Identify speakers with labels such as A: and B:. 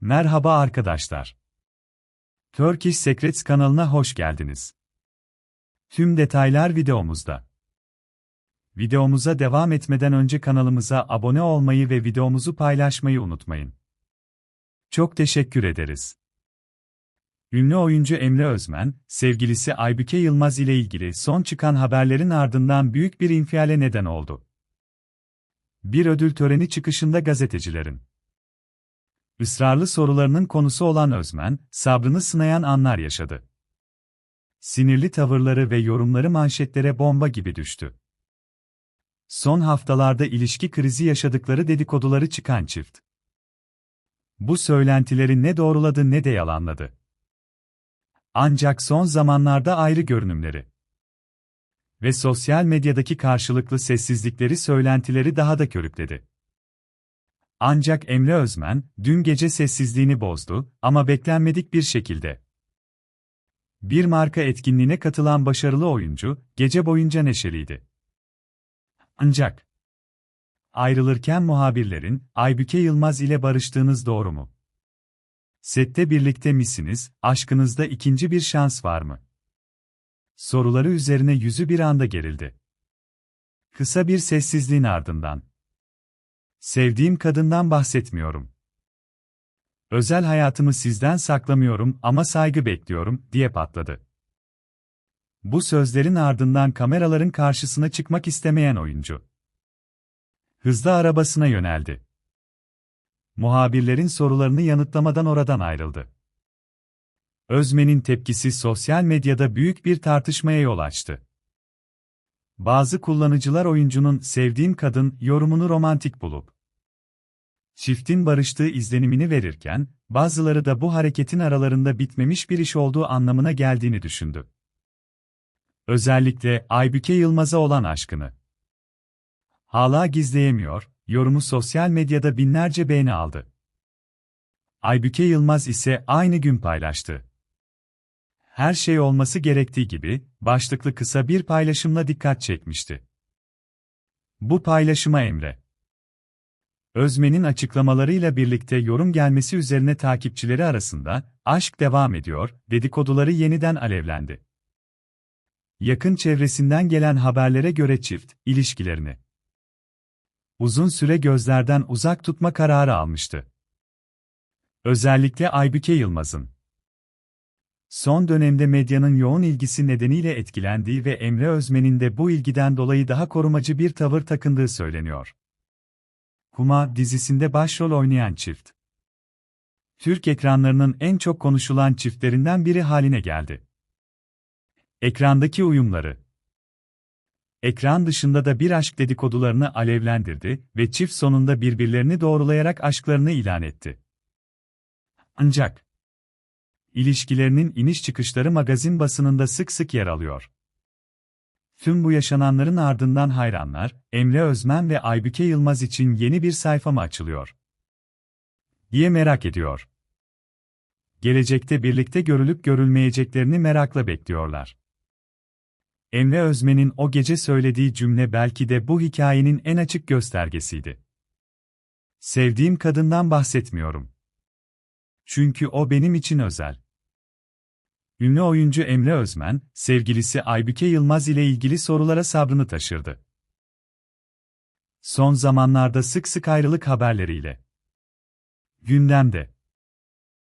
A: Merhaba arkadaşlar. Turkish Secrets kanalına hoş geldiniz. Tüm detaylar videomuzda. Videomuza devam etmeden önce kanalımıza abone olmayı ve videomuzu paylaşmayı unutmayın. Çok teşekkür ederiz. Ünlü oyuncu Emre Özmen, sevgilisi Aybüke Yılmaz ile ilgili son çıkan haberlerin ardından büyük bir infiale neden oldu. Bir ödül töreni çıkışında gazetecilerin ısrarlı sorularının konusu olan Özmen, sabrını sınayan anlar yaşadı. Sinirli tavırları ve yorumları manşetlere bomba gibi düştü. Son haftalarda ilişki krizi yaşadıkları dedikoduları çıkan çift. Bu söylentileri ne doğruladı ne de yalanladı. Ancak son zamanlarda ayrı görünümleri ve sosyal medyadaki karşılıklı sessizlikleri söylentileri daha da körükledi. Ancak Emre Özmen, dün gece sessizliğini bozdu ama beklenmedik bir şekilde. Bir marka etkinliğine katılan başarılı oyuncu, gece boyunca neşeliydi. Ancak, ayrılırken muhabirlerin, Aybüke Yılmaz ile barıştığınız doğru mu? Sette birlikte misiniz, aşkınızda ikinci bir şans var mı? Soruları üzerine yüzü bir anda gerildi. Kısa bir sessizliğin ardından, Sevdiğim kadından bahsetmiyorum. Özel hayatımı sizden saklamıyorum ama saygı bekliyorum, diye patladı. Bu sözlerin ardından kameraların karşısına çıkmak istemeyen oyuncu. Hızlı arabasına yöneldi. Muhabirlerin sorularını yanıtlamadan oradan ayrıldı. Özmen'in tepkisi sosyal medyada büyük bir tartışmaya yol açtı. Bazı kullanıcılar oyuncunun sevdiğim kadın yorumunu romantik bulup çiftin barıştığı izlenimini verirken, bazıları da bu hareketin aralarında bitmemiş bir iş olduğu anlamına geldiğini düşündü. Özellikle Aybüke Yılmaz'a olan aşkını. Hala gizleyemiyor, yorumu sosyal medyada binlerce beğeni aldı. Aybüke Yılmaz ise aynı gün paylaştı. Her şey olması gerektiği gibi, başlıklı kısa bir paylaşımla dikkat çekmişti. Bu paylaşıma Emre Özmen'in açıklamalarıyla birlikte yorum gelmesi üzerine takipçileri arasında, aşk devam ediyor, dedikoduları yeniden alevlendi. Yakın çevresinden gelen haberlere göre çift, ilişkilerini uzun süre gözlerden uzak tutma kararı almıştı. Özellikle Aybüke Yılmaz'ın son dönemde medyanın yoğun ilgisi nedeniyle etkilendiği ve Emre Özmen'in de bu ilgiden dolayı daha korumacı bir tavır takındığı söyleniyor. Kuma dizisinde başrol oynayan çift. Türk ekranlarının en çok konuşulan çiftlerinden biri haline geldi. Ekrandaki uyumları. Ekran dışında da bir aşk dedikodularını alevlendirdi ve çift sonunda birbirlerini doğrulayarak aşklarını ilan etti. Ancak ilişkilerinin iniş çıkışları magazin basınında sık sık yer alıyor. Tüm bu yaşananların ardından hayranlar, Emre Özmen ve Aybüke Yılmaz için yeni bir sayfa mı açılıyor? diye merak ediyor. Gelecekte birlikte görülüp görülmeyeceklerini merakla bekliyorlar. Emre Özmen'in o gece söylediği cümle belki de bu hikayenin en açık göstergesiydi. Sevdiğim kadından bahsetmiyorum. Çünkü o benim için özel. Ünlü oyuncu Emre Özmen, sevgilisi Aybüke Yılmaz ile ilgili sorulara sabrını taşırdı. Son zamanlarda sık sık ayrılık haberleriyle gündemde.